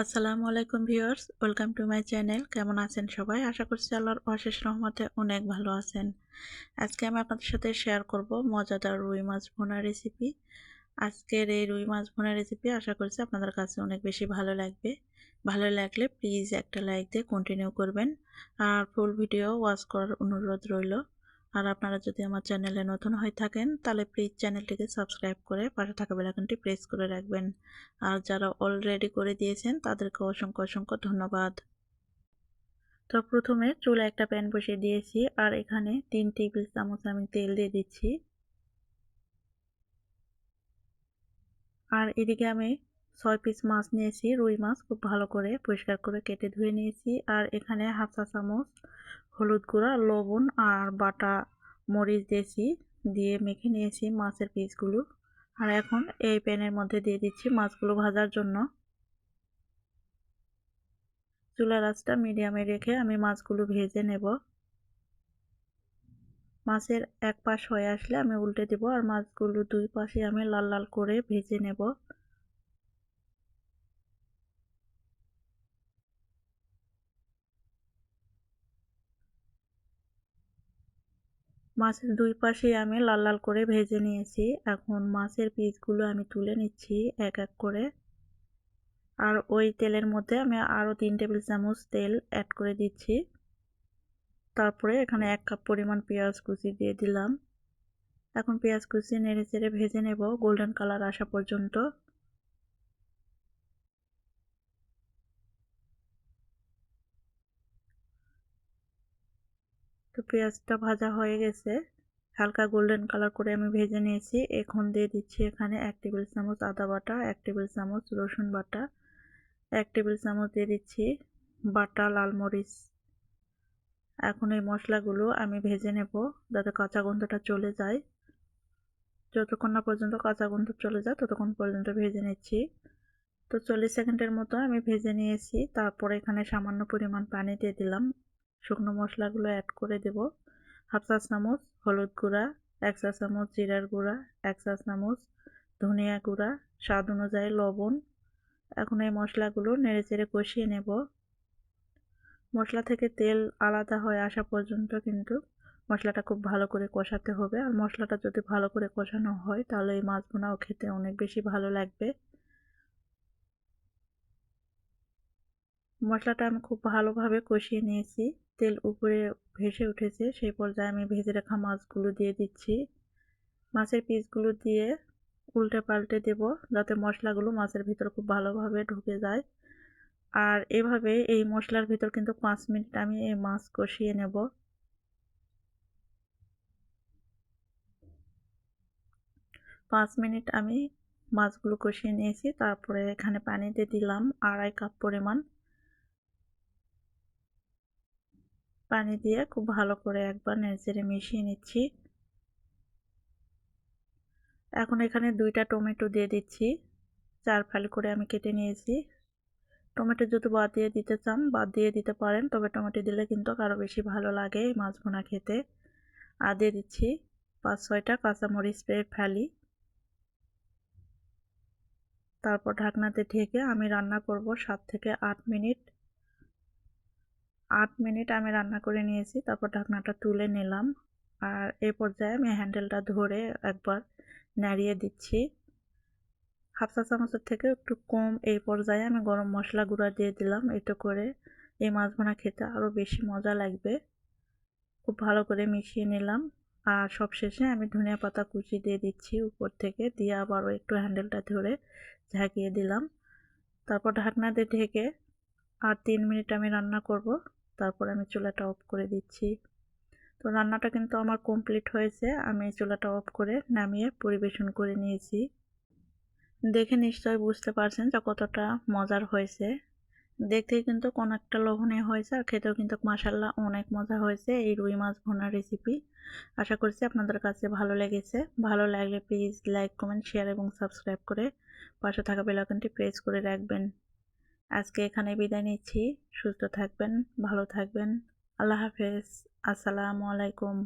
আসসালামু আলাইকুম viewers, welcome to my channel. কেমন আছেন সবাই? আশা করছি আল্লাহর অশেষ রহমতে অনেক ভালো আছেন। আজকে আমি আপনাদের সাথে শেয়ার করব মজাদার রুই মাছ ভোনা রেসিপি আজকের এই রুই মাছ ভোনা রেসিপি আশা করছি আপনাদের কাছে অনেক বেশি ভালো লাগবে। ভালো লাগলে প্লিজ একটা লাইক দিয়ে কন্টিনিউ করবেন। আর ফুল ভিডিও ওয়াচ করার অনুরোধ রইল। আর আপনারা যদি আমার চ্যানেলে নতুন হয়ে থাকেন, তাহলে প্লিজ চ্যানেলটিকে সাবস্ক্রাইব করে পাশে থাকা বেলাকনটি প্রেস করে রাখবেন। আর যারা অলরেডি করে দিয়েছেন, তাদেরকে অসংখ্য অসংখ্য ধন্যবাদ। তো প্রথমে চুলা একটা প্যান বসিয়ে দিয়েছি, আর এখানে তিন টেবিল চামচ আমি তেল দিয়ে দিচ্ছি। আর এদিকে আমি ছয় পিস মাছ নিয়েছি, রুই মাছ খুব ভালো করে পরিষ্কার করে কেটে ধুয়ে নিয়েছি। আর এখানে হাফ চা চামচ হলুদ গুঁড়া, লবণ আর বাটা মরিচ দিয়েছি, দিয়ে মেখে নিয়েছি মাছের পিসগুলো। আর এখন এই প্যানের মধ্যে দিয়ে দিচ্ছি মাছগুলো ভাজার জন্য। চুলার আঁচটা মিডিয়ামে রেখে আমি মাছগুলো ভেজে নেব। মাছের এক পাশ হয়ে আসলে আমি উল্টে দেব আর মাছগুলো দুই পাশে আমি লাল লাল করে ভেজে নেব। মাছের দুই পাশে আমি লাল লাল করে ভেজে নিয়েছি। এখন মাছের পিসগুলো আমি তুলে নিচ্ছি এক এক করে। আর ওই তেলের মধ্যে আমি আরও তিন টেবিল চামচ তেল অ্যাড করে দিচ্ছি। তারপরে এখানে এক কাপ পরিমাণ পেঁয়াজ কুচি দিয়ে দিলাম। এখন পেঁয়াজ কুচি নেড়ে চেড়ে ভেজে নেব। গোল্ডেন কালার আসা পর্যন্ত। তো পেঁয়াজটা ভাজা হয়ে গেছে। হালকা গোল্ডেন কালার করে আমি ভেজে নিয়েছি। এখন দিয়ে দিচ্ছি এখানে এক টেবিল চামচ আদা বাটা, এক টেবিল চামচ রসুন বাটা, এক টেবিল চামচ দিয়ে দিচ্ছি বাটা, লাল মরিচ। এখন এই মশলাগুলো আমি ভেজে নেব যাতে কাঁচা গন্ধটা চলে যায়। যতক্ষণ না পর্যন্ত কাঁচা গন্ধ চলে যায়, ততক্ষণ পর্যন্ত ভেজে নিচ্ছি। তো চল্লিশ সেকেন্ডের মতো আমি ভেজে নিয়েছি। তারপরে এখানে সামান্য পরিমাণ পানি দিয়ে দিলাম। শুকনো মশলাগুলো অ্যাড করে দেব। হাফ চা চামচ হলুদ গুঁড়া, এক চা চামচ জিরার গুঁড়া, এক চা চামচ ধনিয়া গুঁড়া, স্বাদ অনুযায়ী লবণ। এখন এই মশলাগুলো নেড়ে চেড়ে কষিয়ে নেব। মশলা থেকে তেল আলাদা হয়ে আসা পর্যন্ত কিন্তু মশলাটা খুব ভালো করে কষাতে হবে। আর মশলাটা যদি ভালো করে কষানো হয়, তাহলে এই মাছ বোনাও খেতে অনেক বেশি ভালো লাগবে। মশলাটা আমি খুব ভালোভাবে কষিয়ে নিয়েছি। তেল উপরে ভেসে উঠেছে, সেই পর্যায়ে আমি ভেজে রাখা মাছগুলো দিয়ে দিচ্ছি। মাছের পিসগুলো দিয়ে উল্টে পাল্টে দেব যাতে মশলাগুলো মাছের ভিতর খুব ভালোভাবে ঢুকে যায়। আর এভাবে এই মশলার ভিতর কিন্তু পাঁচ মিনিট আমি এই মাছ কষিয়ে নেব। পাঁচ মিনিট আমি মাছগুলো কষিয়ে নিয়েছি, তারপরে এখানে পানি দিয়ে দিলাম আড়াই কাপ পরিমাণ। পানি দিয়ে খুব ভালো করে একবার নেড়েচেড়ে মিশিয়ে নিচ্ছি। এখন এখানে দুইটা টমেটো দিয়ে দিচ্ছি। চার ফালি করে আমি কেটে নিয়েছি। টমেটো যদি বাদ দিয়ে দিতে চান, বাদ দিয়ে দিতে পারেন, তবে টমেটো দিলে কিন্তু আরও বেশি ভালো লাগে এই মাছ ভোনা খেতে। আর দিয়ে দিচ্ছি পাঁচ ছয়টা কাঁচামরিচ পেয়ে ফেলি। তারপর ঢাকনাতে ঢেকে আমি রান্না করব সাত থেকে আট মিনিট। আট মিনিট আমি রান্না করে নিয়েছি, তারপর ঢাকনাটা তুলে নিলাম। আর এই পর্যায়ে আমি হ্যান্ডেলটা ধরে একবার নাড়িয়ে দিচ্ছি। হাফ চা চামচের থেকে একটু কম এই পর্যায়ে আমি গরম মশলা গুঁড়া দিয়ে দিলাম এতে করে এই মাছ ভানা খেতে আরও বেশি মজা লাগবে। খুব ভালো করে মিশিয়ে নিলাম। আর সবশেষে আমি ধনিয়া পাতা কুচি দিয়ে দিচ্ছি উপর থেকে, দিয়ে আবারও একটু হ্যান্ডেলটা ধরে ঝাঁকিয়ে দিলাম। তারপর ঢাকনা দিয়ে ঢেকে আর তিন মিনিট আমি রান্না করব। তারপর আমি চুলাটা অফ করে দিচ্ছি। তো রান্নাটা কিন্তু আমার কমপ্লিট হয়েছে। আমি চুলাটা অফ করে নামিয়ে পরিবেশন করে নিয়েছি। দেখে নিশ্চয় বুঝতে পারছেন যে কতটা মজার হয়েছে। দেখতে কিন্তু কোন একটা লোভনীয় হয়েছে আর খেতেও কিন্তু মাসাল্লাহ অনেক মজা হয়েছে এই রুই মাছ ভোনার রেসিপি আশা করছি আপনাদের কাছে ভালো লেগেছে। ভালো লাগলে প্লিজ লাইক কমেন্ট শেয়ার এবং সাবস্ক্রাইব করে পাশে থাকা বেলাকনটি প্রেস করে রাখবেন। আজকে এখানে বিদায় নিচ্ছি। সুস্থ থাকবেন ভালো থাকবেন। আল্লাহ হাফেজ। আসসালামু আলাইকুম।